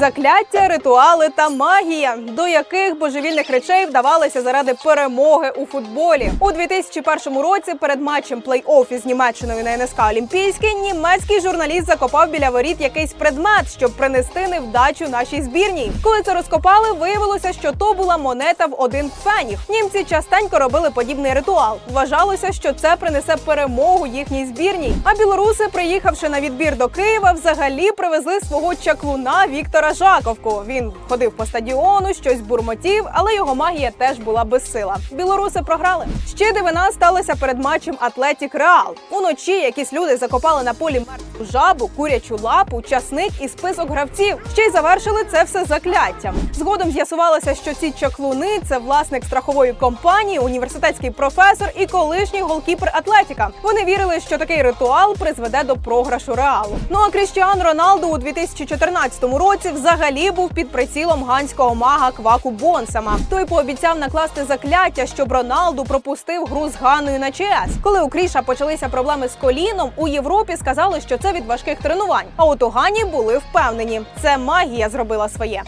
Закляття, ритуали та магія, до яких божевільних речей вдавалося заради перемоги у футболі у 2001 році. Перед матчем плей-офф із Німеччиною на НСК Олімпійський німецький журналіст закопав біля воріт якийсь предмет, щоб принести невдачу нашій збірній. Коли це розкопали, виявилося, що то була монета в один пфеніх. Німці частенько робили подібний ритуал. Вважалося, що це принесе перемогу їхній збірній. А білоруси, приїхавши на відбір до Києва, взагалі привезли свого чаклуна Віктора Жаковку. Він ходив по стадіону, щось бурмотів, але його магія теж була безсила. Білоруси програли. Ще дивина сталася перед матчем Атлетік Реал. Уночі якісь люди закопали на полі мертву жабу, курячу лапу, часник і список гравців. Ще й завершили це все закляттям. Згодом з'ясувалося, що ці чаклуни це власник страхової компанії, університетський професор і колишній голкіпер Атлетіка. Вони вірили, що такий ритуал призведе до програшу реалу. Ну а Кріштіан Роналду у 2014 році взагалі був під прицілом ганського мага Кваку Бонсама. Той пообіцяв накласти закляття, щоб Роналду пропустив гру з Ганою на ЧС. Коли у Кріша почалися проблеми з коліном, у Європі сказали, що це від важких тренувань. А от у Гані були впевнені, це магія зробила своє.